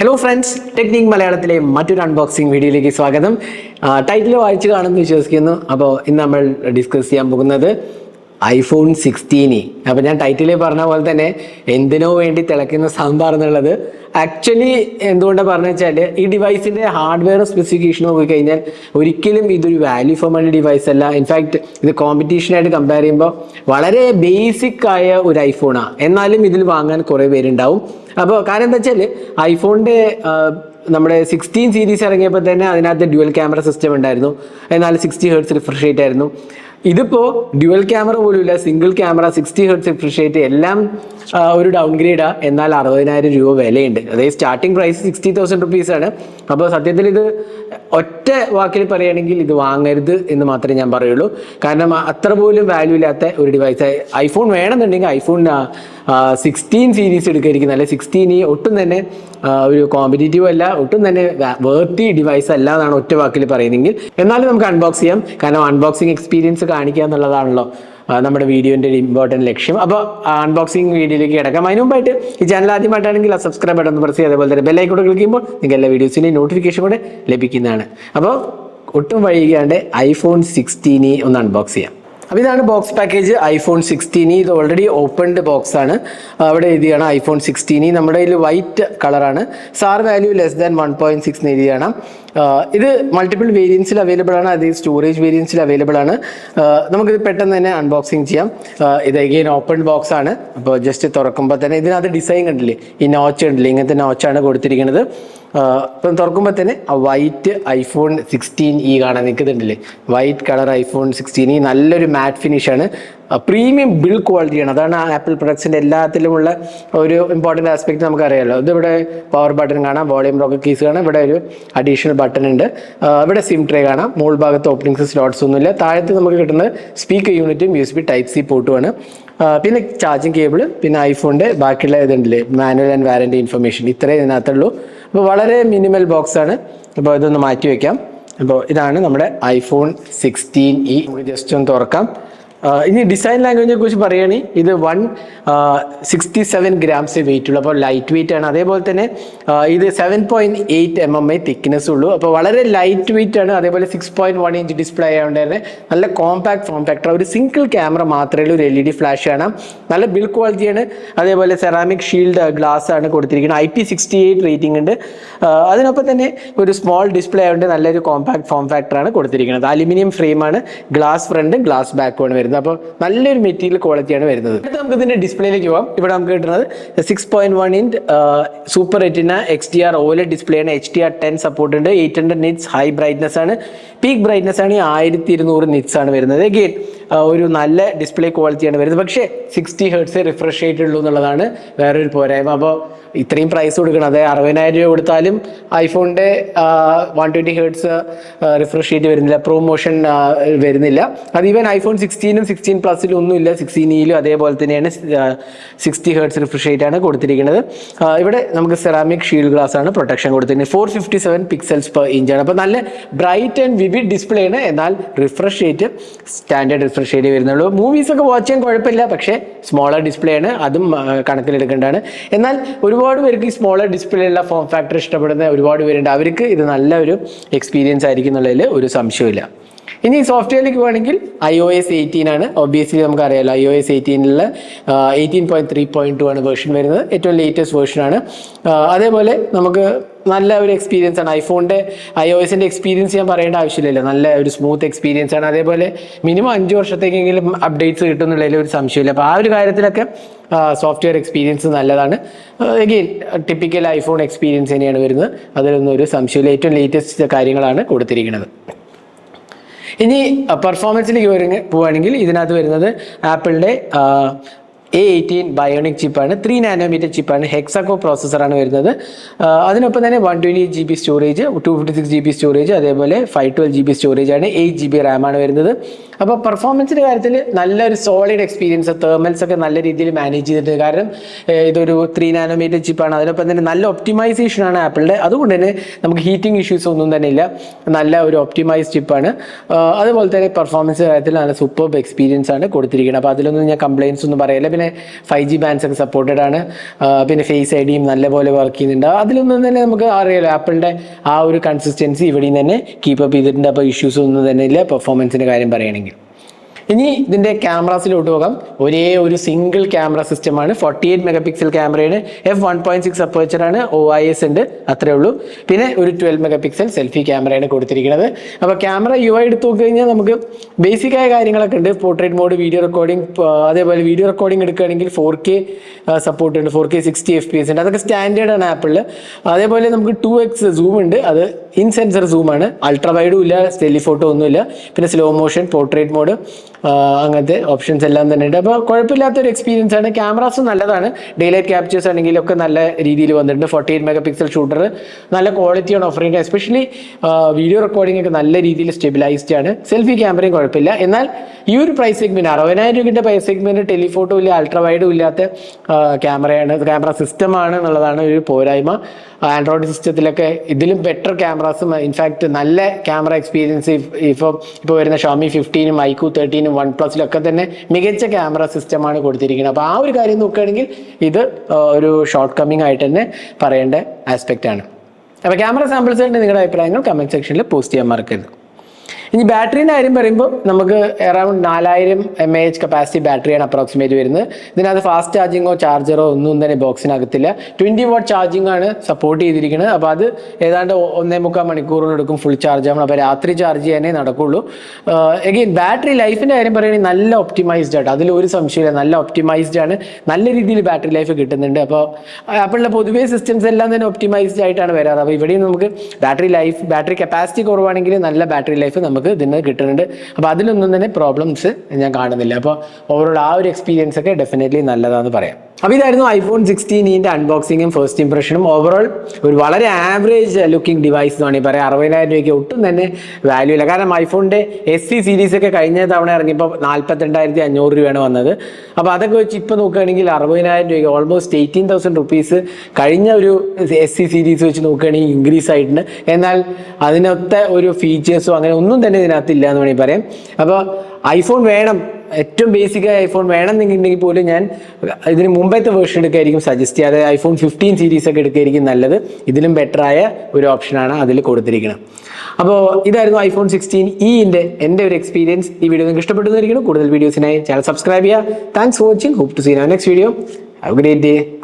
Hello friends technique മലയാളത്തിലെ മറ്റൊരു unboxing വീഡിയോയിലേക്ക് സ്വാഗതം. ടൈറ്റിൽ വായിച്ചു കാണുമെന്ന് വിശ്വസിക്കുന്നു. അപ്പോൾ ഇന്ന് നമ്മൾ ഡിസ്കസ് ചെയ്യാൻ പോകുന്നത് ഐഫോൺ സിക്സ്റ്റീനി അപ്പോൾ ഞാൻ ടൈറ്റിലിൽ പറഞ്ഞ പോലെ തന്നെ എന്തിനോ വേണ്ടി തിളയ്ക്കുന്ന സാമ്പാർ എന്നുള്ളത് ആക്ച്വലി എന്തുകൊണ്ടാണ് പറഞ്ഞു വെച്ചാൽ ഈ ഡിവൈസിന്റെ ഹാർഡ്വെയർ സ്പെസിഫിക്കേഷൻ നോക്കിക്കഴിഞ്ഞാൽ ഒരിക്കലും ഇതൊരു വാല്യൂ ഫോർ മണി ഡിവൈസ് അല്ല. ഇൻഫാക്ട് ഇത് കോമ്പറ്റീഷനായിട്ട് കമ്പയർ ചെയ്യുമ്പോൾ വളരെ ബേസിക് ആയ ഒരു ഐഫോണാണ് എന്നാലും ഇതിൽ വാങ്ങാൻ കുറേ പേരുണ്ടാവും. അപ്പോൾ കാരണം എന്താ വെച്ചാൽ ഐഫോണിന്റെ നമ്മുടെ സിക്സ്റ്റീൻ സീരീസ് ഇറങ്ങിയപ്പോൾ തന്നെ അതിനകത്ത് ഡ്യുവൽ ക്യാമറ സിസ്റ്റം ഉണ്ടായിരുന്നു. എന്നാൽ സിക്സ്റ്റി ഹേർട്സ് റിഫ്രഷ് റേറ്റ് ആയിരുന്നു. ഇതിപ്പോൾ ഡ്യുവൽ ക്യാമറ പോലും ഇല്ല single camera sixty hertz refresh എല്ലാം ഒരു ഡൗൺ ഗ്രേഡാണ് എന്നാൽ അറുപതിനായിരം രൂപ വിലയുണ്ട്. അതായത് സ്റ്റാർട്ടിംഗ് പ്രൈസ് സിക്സ്റ്റി തൗസൻഡ് റുപ്പീസാണ് അപ്പോൾ സത്യത്തിൽ ഇത് ഒറ്റ വാക്കിൽ പറയുകയാണെങ്കിൽ ഇത് വാങ്ങരുത് എന്ന് മാത്രമേ ഞാൻ പറയുള്ളൂ. കാരണം അത്ര പോലും വാല്യൂ ഇല്ലാത്ത ഒരു ഡിവൈസ് ഐഫോൺ വേണമെന്നുണ്ടെങ്കിൽ ഐഫോൺ സിക്സ്റ്റീൻ സീരീസ് എടുക്കായിരിക്കും അല്ലെ സിക്സ്റ്റീൻ ഈ ഒട്ടും തന്നെ ഒരു കോമ്പറ്റീറ്റീവ് അല്ല ഒട്ടും തന്നെ വേർത്തി ഡിവൈസ് അല്ല എന്നാണ് ഒറ്റ വാക്കിൽ പറയുന്നെങ്കിൽ എന്നാലും നമുക്ക് അൺബോക്സ് ചെയ്യാം. കാരണം അൺബോക്സിങ് എക്സ്പീരിയൻസ് കാണിക്കുക എന്നുള്ളതാണല്ലോ നമ്മുടെ വീഡിയോന്റെ ഒരു ഇമ്പോർട്ടന്റ് ലക്ഷ്യം. അപ്പോൾ അൺബോക്സിംഗ് വീഡിയോയിലേക്ക് കിടക്കാം. അതിന് മുമ്പായിട്ട് ഈ ചാനൽ ആദ്യമായിട്ടാണെങ്കിൽ ആ സബ്സ്ക്രൈബ് ബട്ടൺ പ്രസ് ചെയ്യുക. അതേപോലെ തന്നെ ബെല്ലൈക്കൂടെ ക്ലിക്ക് ചെയ്യുമ്പോൾ നിങ്ങൾക്ക് എല്ലാ വീഡിയോസിന്റെയും നോട്ടിഫിക്കേഷൻ കൂടെ ലഭിക്കുന്നതാണ്. അപ്പോൾ ഒട്ടും വൈകിയാണ്ട് ഐഫോൺ സിക്സ്റ്റീനി ഒന്ന് അൺബോക്സ് ചെയ്യാം. അപ്പോൾ ഇതാണ് ബോക്സ് പാക്കേജ് ഐഫോൺ സിക്സ്റ്റീനി ഇത് ഓൾറെഡി ഓപ്പൺഡ് ബോക്സ് ആണ്. അവിടെ എഴുതിയാണ് ഐഫോൺ സിക്സ്റ്റീൻ നമ്മുടെ ഇതിൽ വൈറ്റ് കളറാണ് SAR value less than one point six എഴുതിയാണ്. ഇത് മൾട്ടിപ്പിൾ വേരിയൻസിൽ അവൈലബിൾ ആണ്. അത് സ്റ്റോറേജ് വേരിയൻസിൽ അവൈലബിൾ ആണ്. നമുക്കിത് പെട്ടെന്ന് തന്നെ അൺബോക്സിങ് ചെയ്യാം. ഇത് എഗെയിൻ ഓപ്പൺ ബോക്സ് ആണ്. അപ്പോൾ ജസ്റ്റ് തുറക്കുമ്പോൾ തന്നെ ഇതിനകത്ത് ഡിസൈൻ കണ്ടില്ലേ? ഈ നോച്ച് കണ്ടില്ലേ? ഇങ്ങനത്തെ നോച്ചാണ് കൊടുത്തിരിക്കുന്നത്. ഇപ്പം തുറക്കുമ്പോൾ തന്നെ ആ വൈറ്റ് ഐഫോൺ സിക്സ്റ്റീൻ ഇ കാണാൻ നിൽക്കുന്നുണ്ടല്ലേ? White colour iPhone sixteen E നല്ലൊരു മാറ്റ് ഫിനിഷാണ് പ്രീമിയം ബിൽ ക്വാളിറ്റിയാണ് അതാണ് ആപ്പിൾ പ്രൊഡക്ട്സിന്റെ എല്ലാത്തിലുമുള്ള ഒരു ഇമ്പോർട്ടന്റ് ആസ്പെക്ട് നമുക്കറിയാമല്ലോ ഇതിവിടെ പവർ ബട്ടൺ കാണാം വോളിയം റോക്കറ്റ് കീസ് കാണാം. ഇവിടെ ഒരു അഡീഷണൽ ബട്ടൺ ഉണ്ട്. ഇവിടെ സിം ട്രേ കാണാം. മുകൾ ഭാഗത്ത് ഓപ്പണിങ്സ് സ്ലോട്ട്സ് ഒന്നുമില്ല. താഴത്ത് നമുക്ക് കിട്ടുന്ന സ്പീക്കർ യൂണിറ്റും U S B type C പോർട്ടുമാണ് പിന്നെ ചാർജിങ് കേബിൾ പിന്നെ ഐഫോണിന്റെ ബാക്കിയുള്ള ഇതുണ്ടല്ലേ? മാനുവൽ ആൻഡ് വാറന്റി ഇൻഫർമേഷൻ ഇത്രയും ഇതിനകത്തുള്ളൂ. അപ്പോൾ വളരെ മിനിമൽ ബോക്സ് ആണ്. അപ്പോൾ ഇതൊന്ന് മാറ്റി വയ്ക്കാം അപ്പോൾ ഇതാണ് നമ്മുടെ ഐഫോൺ സിക്സ്റ്റീൻ ഇ നമുക്ക് ജസ്റ്റ് ഒന്ന് തുറക്കാം. ഇനി ഡിസൈൻ ലാംഗ്വേജിനെ കുറിച്ച് പറയുകയാണെങ്കിൽ ഇത് one sixty seven grams weight ഉള്ളൂ അപ്പോൾ ലൈറ്റ് വെയിറ്റ് ആണ്. അതേപോലെ തന്നെ ഇത് seven point eight M M I thickness ഉള്ളൂ. അപ്പോൾ വളരെ ലൈറ്റ് വെയിറ്റ് ആണ്. അതേപോലെ six point one inch display ആയതുകൊണ്ട് തന്നെ നല്ല കോമ്പാക്ട് ഫോം ഫാക്ടർ ഒരു സിംഗിൾ ക്യാമറ മാത്രമേ ഉള്ളൂ. ഒരു എൽ ഇ ഡി ഫ്ലാഷ് ആണ് നല്ല ബിൽ ക്വാളിറ്റിയാണ് അതേപോലെ സെറാമിക് ഷീൽഡ് ഗ്ലാസ് ആണ് കൊടുത്തിരിക്കുന്നത്. I P sixty eight rating ഉണ്ട് അതിനൊപ്പം തന്നെ ഒരു സ്മോൾ ഡിസ്പ്ലേ ആയതുകൊണ്ട് നല്ലൊരു കോമ്പാക്ട് ഫോം ഫാക്ടർ ആണ് കൊടുത്തിരിക്കുന്നത്. അലുമിനിയം ഫ്രെയിമാണ് ഗ്ലാസ് ഫ്രണ്ട് ഗ്ലാസ് ബാക്കുമാണ് വരുന്നത്. അപ്പോൾ നല്ലൊരു മെറ്റീരിയൽ ക്വാളിറ്റിയാണ് വരുന്നത്. അടുത്ത നമുക്ക് ഇതിന്റെ ഡിസ്പ്ലേയിലേക്ക് പോകാം ഇവിടെ നമുക്ക് കിട്ടുന്നത് six point one inch super retina X D R OLED display ആണ്. H D R ten support ഉണ്ട്. Eight hundred nits high brightness ആണ്. പീക്ക് ബ്രൈറ്റ്നസ് ആണ് ആയിരത്തി ഇരുന്നൂറ് നിറ്റ്സ് ആണ് വരുന്നത്. അഗെയിൻ ഒരു നല്ല ഡിസ്പ്ലേ ക്വാളിറ്റിയാണ് വരുന്നത്. പക്ഷേ സിക്സ്റ്റി ഹേർട്സ് റിഫ്രഷ് ഉള്ളൂ എന്നുള്ളതാണ് വേറൊരു പോരായ്മ. അപ്പോൾ ഇത്രയും പ്രൈസ് കൊടുക്കണം. അതായത് അറുപതിനായിരം രൂപ കൊടുത്താലും ഐഫോണിന്റെ വൺ ട്വന്റി ഹേർട്സ് റിഫ്രഷ് ചെയ്ത് വരുന്നില്ല. പ്രൊമോഷൻ വരുന്നില്ല. അത് ഈവൻ ഐഫോൺ സിക്സ്റ്റീനും സിക്സ്റ്റീൻ പ്ലസിലും ഒന്നുമില്ല സിക്സ്റ്റീനിലും അതേപോലെ തന്നെയാണ് സിക്സ്റ്റി ഹേർട്സ് റിഫ്രഷ് റേറ്റ് ആണ് കൊടുത്തിരിക്കുന്നത്. ഇവിടെ നമുക്ക് സെറാമിക് ഷീൽഡ് ഗ്ലാസ് ആണ് പ്രൊട്ടക്ഷൻ കൊടുത്തിരിക്കുന്നത്. Four fifty seven pixels per inch ആണ്. അപ്പോൾ നല്ല ബ്രൈറ്റ് ആൻഡ് വിവിഡ് ഡിസ്പ്ലേ ആണ്. എന്നാൽ refresh rate standard refresh rate വരുന്നുള്ളൂ. മൂവീസ് ഒക്കെ വാച്ച് ചെയ്യാൻ കുഴപ്പമില്ല. പക്ഷേ സ്മോളർ ഡിസ്പ്ലേ ആണ്. അതും കണക്കിലെടുക്കേണ്ടതാണ്. എന്നാൽ ഒരുപാട് പേർക്ക് ഈ സ്മോളർ ഡിസ്പ്ലേ ഉള്ള ഫോം ഫാക്ടർ ഇഷ്ടപ്പെടുന്ന ഒരുപാട് പേരുണ്ട്. അവർക്ക് ഇത് നല്ലൊരു എക്സ്പീരിയൻസ് ആയിരിക്കും എന്നുള്ളതിൽ ഒരു സംശയമില്ല ഇനി സോഫ്റ്റ്വെയറിലേക്ക് പോകണമെങ്കിൽ ഐ ഒ എസ് എയ്റ്റീൻ ആണ്. ഒബിയസ്ലി നമുക്ക് അറിയാലോ I O S എയ്റ്റീനിലുള്ള eighteen point three point two ആണ് വേർഷൻ വരുന്നത്. ഏറ്റവും ലേറ്റസ്റ്റ് വേർഷൻ ആണ്. അതേപോലെ നമുക്ക് നല്ല ഒരു എക്സ്പീരിയൻസ് ആണ്. ഐഫോണിന്റെ ഐ ഒ എസിന്റെ എക്സ്പീരിയൻസ് ഞാൻ പറയേണ്ട ആവശ്യമില്ലല്ലോ. നല്ല ഒരു സ്മൂത്ത് എക്സ്പീരിയൻസ് ആണ്. അതേപോലെ മിനിമം അഞ്ച് വർഷത്തേക്കെങ്കിലും അപ്ഡേറ്റ്സ് കിട്ടുന്നുള്ളതിൽ ഒരു സംശയമില്ല. അപ്പോൾ ആ ഒരു കാര്യത്തിലൊക്കെ സോഫ്റ്റ്വെയർ എക്സ്പീരിയൻസ് നല്ലതാണ്. എഗെയിൻ ടിപ്പിക്കൽ ഐഫോൺ എക്സ്പീരിയൻസ് തന്നെയാണ് വരുന്നത്. അതിലൊന്നും ഒരു സംശയമില്ല. ഏറ്റവും ലേറ്റസ്റ്റ് കാര്യങ്ങളാണ് കൊടുത്തിരിക്കുന്നത്. ഇനി പെർഫോമൻസിലേക്ക് വരുന്ന പോവുകയാണെങ്കിൽ ഇതിനകത്ത് വരുന്നത് ആപ്പിളിന്റെ എ എയ്റ്റീൻ ബയോണിക് ചിപ്പാണ് ത്രീ നാനോമീറ്റർ ചിപ്പാണ് ഹെക്സാക്കോ പ്രോസസ്സറാണ് വരുന്നത്. അതിനൊപ്പം തന്നെ one twenty G B storage two fifty six G B storage അതേപോലെ five twelve G B storage ആണ്. എയ്റ്റ് ജി ബി റാമാണ് വരുന്നത്. അപ്പോൾ പെർഫോമൻസിന്റെ കാര്യത്തിൽ നല്ലൊരു സോളിഡ് എക്സ്പീരിയൻസ് തേർമൽസ് ഒക്കെ നല്ല രീതിയിൽ മാനേജ് ചെയ്തിട്ടുണ്ട് കാരണം ഇതൊരു ത്രീ നാനോമീറ്റർ ചിപ്പാണ് അതിനൊപ്പം തന്നെ നല്ല ഒപ്റ്റിമൈസേഷൻ ആണ് ആപ്പിളിന്റെ അതുകൊണ്ട് തന്നെ നമുക്ക് ഹീറ്റിംഗ് ഇഷ്യൂസ് ഒന്നും തന്നെ ഇല്ല. നല്ല ഒരു ഒപ്റ്റിമൈസ് ചിപ്പാണ് അതുപോലെ തന്നെ പെർഫോമൻസ് കാര്യത്തിൽ നല്ല സൂപ്പർബ് എക്സ്പീരിയൻസ് ആണ് കൊടുത്തിരിക്കുന്നത്. അപ്പോൾ അതിലൊന്നും ഞാൻ കംപ്ലയിൻസ് ഒന്നും പറയില്ല. പിന്നെ ഫൈവ് ജി ബാൻസ് ഒക്കെ സപ്പോർട്ടഡ് ആണ്. പിന്നെ ഫേസ് ഐ ഡിയും നല്ലപോലെ വർക്ക് ചെയ്യുന്നുണ്ട്. അതിലൊന്നും തന്നെ നമുക്ക് അറിയാലോ ആപ്പിളിന്റെ ആ ഒരു കൺസിസ്റ്റൻസി ഇവിടെയും തന്നെ കീപ്പ് അപ്പ് ചെയ്തിട്ടുണ്ട്. അപ്പോൾ ഇഷ്യൂസ് ഒന്നും തന്നെ ഇല്ല. പെർഫോമൻസിന്റെ കാര്യം പറയുകയാണെങ്കിൽ. ഇനി ഇതിന്റെ ക്യാമറാസിലോട്ട് പോകാം. ഒരേ ഒരു സിംഗിൾ ക്യാമറ സിസ്റ്റമാണ് ഫോർട്ടി എയ്റ്റ് മെഗാ പിക്സൽ ക്യാമറയാണ് എഫ് വൺ പോയിന്റ് സിക്സ് അപ്പേച്ചറാണ് ഒ ഐ എസ് ഉണ്ട്. അത്രേ ഉള്ളൂ. പിന്നെ ഒരു ട്വൽവ് മെഗാ പിക്സൽ സെൽഫി ക്യാമറയാണ് കൊടുത്തിരിക്കുന്നത്. അപ്പോൾ ക്യാമറ യു ഐ എടുത്ത് നോക്കി കഴിഞ്ഞാൽ നമുക്ക് ബേസിക് ആയ കാര്യങ്ങളൊക്കെ ഉണ്ട്. പോർട്രേറ്റ് മോഡ് വീഡിയോ റെക്കോർഡിംഗ് അതേപോലെ വീഡിയോ റെക്കോർഡിംഗ് എടുക്കുകയാണെങ്കിൽ ഫോർ കെ സപ്പോർട്ട് ഉണ്ട്. Four K sixty F P S ഉണ്ട്. അതൊക്കെ സ്റ്റാൻഡേർഡ് ആണ് ആപ്പിളിൽ അതേപോലെ നമുക്ക് ടു എക്സ് സൂം ഉണ്ട്. അത് ഇൻ സെൻസർ സൂമാണ് അൾട്രാ വൈഡും ഇല്ല. ടെലിഫോട്ടോ ഒന്നുമില്ല. പിന്നെ സ്ലോ മോഷൻ പോർട്രേറ്റ് മോഡ് അങ്ങനത്തെ ഓപ്ഷൻസ് എല്ലാം തന്നെ ഉണ്ട്. അപ്പോൾ കുഴപ്പമില്ലാത്തൊരു എക്സ്പീരിയൻസ് ആണ്. ക്യാമറാസും നല്ലതാണ്. ഡേ ലൈറ്റ് ക്യാപ്ചേഴ്സ് ആണെങ്കിലും ഒക്കെ നല്ല രീതിയിൽ വന്നിട്ടുണ്ട്. Forty eight mega pixel shooter നല്ല ക്വാളിറ്റിയാണ് ഓഫർ ചെയ്യുന്നത് എസ്പെഷ്യലി വീഡിയോ റെക്കോർഡിംഗ് ഒക്കെ നല്ല രീതിയിൽ സ്റ്റെബിലൈസ്ഡ് ആണ്. സെൽഫി ക്യാമറയും കുഴപ്പമില്ല. എന്നാൽ ഈ ഒരു പ്രൈസ് സെഗ്മെന്റ് അറുപതിനായിരം രൂപയുടെ പ്രൈസ് സെഗ്മെന്റ് ടെലിഫോട്ടോ ഇല്ല അൾട്രാ വൈഡും ഇല്ലാത്ത ക്യാമറയാണ് ക്യാമറ സിസ്റ്റം ആണ് എന്നുള്ളതാണ് ഒരു പോരായ്മ. ആൻഡ്രോയിഡ് സിസ്റ്റത്തിലൊക്കെ ഇതിലും ബെറ്റർ ക്യാമറാസും ഇൻഫാക്ട് നല്ല ക്യാമറ എക്സ്പീരിയൻസ് ഇപ്പോൾ ഇപ്പോൾ വരുന്ന ഷോമി ഫിഫ്റ്റീനും ഐക്യു തേർട്ടീനും വൺ പ്ലസിലൊക്കെ തന്നെ മികച്ച ക്യാമറ സിസ്റ്റമാണ് കൊടുത്തിരിക്കുന്നത്. അപ്പോൾ ആ ഒരു കാര്യം നോക്കുകയാണെങ്കിൽ ഇത് ഒരു ഷോർട്ട് കമ്മിങ് ആയിട്ട് തന്നെ പറയേണ്ട ആസ്പെക്റ്റ് ആണ്. അപ്പോൾ ക്യാമറ സാമ്പിൾസ് നിങ്ങളുടെ അഭിപ്രായങ്ങൾ കമന്റ് സെക്ഷനിൽ പോസ്റ്റ് ചെയ്യാൻ മറക്കരുത്. ഇനി ബാറ്ററിന്റെ കാര്യം പറയുമ്പോൾ നമുക്ക് അറൗണ്ട് നാലായിരം എം എ എച്ച് കപ്പാസിറ്റി ബാറ്ററിയാണ് അപ്രോക്സിമേറ്റ് വരുന്നത്. ഇതിനകത്ത് ഫാസ്റ്റ് ചാർജിങ്ങോ ചാർജറോ ഒന്നും തന്നെ ബോക്സിനകത്തില്ല ട്വന്റി വാട്ട് ചാർജിങ് ആണ് സപ്പോർട്ട് ചെയ്തിരിക്കുന്നത്. അപ്പോൾ അത് ഏതാണ്ട് ഒന്നേ മുക്കാൽ മണിക്കൂറിനെടുക്കും ഫുൾ ചാർജ് ആവണം. അപ്പോൾ രാത്രി ചാർജ് ചെയ്യാനേ നടക്കുള്ളൂ. എഗെയിൻ ബാറ്ററി ലൈഫിന്റെ കാര്യം പറയുകയാണെങ്കിൽ നല്ല ഒപ്റ്റിമൈസ്ഡ് ആണ് അതിൽ ഒരു സംശയമില്ല നല്ല ഒപ്റ്റിമൈസ്ഡ് ആണ്. നല്ല രീതിയിൽ ബാറ്ററി ലൈഫ് കിട്ടുന്നുണ്ട്. അപ്പോൾ ആപ്പിളിലെ പൊതുവേ സിസ്റ്റംസ് എല്ലാം തന്നെ ഒപ്റ്റിമൈസ്ഡ് ആയിട്ടാണ് വരാറ്. അപ്പോൾ ഇവിടെയും നമുക്ക് ബാറ്ററി ലൈഫ് ബാറ്ററി കപ്പാസിറ്റി കുറവാണെങ്കിൽ നല്ല ബാറ്ററി ലൈഫ് നമുക്ക് ഇതിന് കിട്ടുന്നുണ്ട്. അപ്പോൾ അതിലൊന്നും തന്നെ പ്രോബ്ലംസ് ഞാൻ കാണുന്നില്ല. അപ്പോൾ ഓവറോൾ ആ ഒരു എക്സ്പീരിയൻസ് ഒക്കെ ഡെഫിനറ്റ്ലി നല്ലതാണെന്ന് പറയാം. അപ്പോൾ ഇതായിരുന്നു ഐഫോൺ സിക്സ്റ്റീനിന്റെ അൺബോക്സിങ്ങും ഫസ്റ്റ് ഇംപ്രഷനും ഓവറോൾ ഒരു വളരെ ആവറേജ് ലുക്കിംഗ് ഡിവൈസ് എന്ന് വേണമെങ്കിൽ പറയാം അറുപതിനായിരം രൂപയ്ക്ക് ഒട്ടും തന്നെ വാല്യൂ ഇല്ല. കാരണം ഐഫോണിന്റെ എസ് സി സീരീസ് ഒക്കെ കഴിഞ്ഞ തവണ ഇറങ്ങിയപ്പോൾ നാൽപ്പത്തിരണ്ടായിരത്തി അഞ്ഞൂറ് രൂപയാണ് വന്നത്. അപ്പോൾ അതൊക്കെ വെച്ച് ഇപ്പോൾ നോക്കുകയാണെങ്കിൽ അറുപതിനായിരം രൂപയ്ക്ക് ഓൾമോസ്റ്റ് എയ്റ്റീൻ തൗസൻഡ് റുപ്പീസ് കഴിഞ്ഞ ഒരു എസ് സി സീരീസ് വെച്ച് നോക്കുകയാണെങ്കിൽ ഇൻക്രീസ് ആയിട്ടുണ്ട്. എന്നാൽ അതിനൊത്ത ഒരു ഫീച്ചേഴ്സോ അങ്ങനെ ഒന്നും തന്നെ ഇതിനകത്ത് ഇല്ല എന്ന് വേണമെങ്കിൽ പറയാം. അപ്പോൾ ഐഫോൺ വേണം ഏറ്റവും ബേസിക് ആയ ഐഫോൺ വേണം എന്നുണ്ടെങ്കിൽ പോലും ഞാൻ ഇതിന് മുമ്പത്തെ വേർഷൻ എടുക്കായിരിക്കും സജസ്റ്റ് ചെയ്യാതെ ഐഫോൺ ഫിഫ്റ്റീൻ സീരീസ് ഒക്കെ എടുക്കുകയായിരിക്കും നല്ലത്. ഇതിലും ബെറ്റർ ആയ ഒരു ഓപ്ഷനാണ് അതിൽ കൊടുത്തിരിക്കുന്നത്. അപ്പോൾ ഇതായിരുന്നു ഐഫോൺ സിക്സ്റ്റീൻ ഇന്റെ എന്റെ ഒരു എക്സ്പീരിയൻസ് ഈ വീഡിയോ നിങ്ങൾക്ക് ഇഷ്ടപ്പെടുന്നതായിരിക്കണം കൂടുതൽ വീഡിയോസിനായി ചാനൽ സബ്സ്ക്രൈബ് ചെയ്യുക. Thanks for watching hope to see next video have great day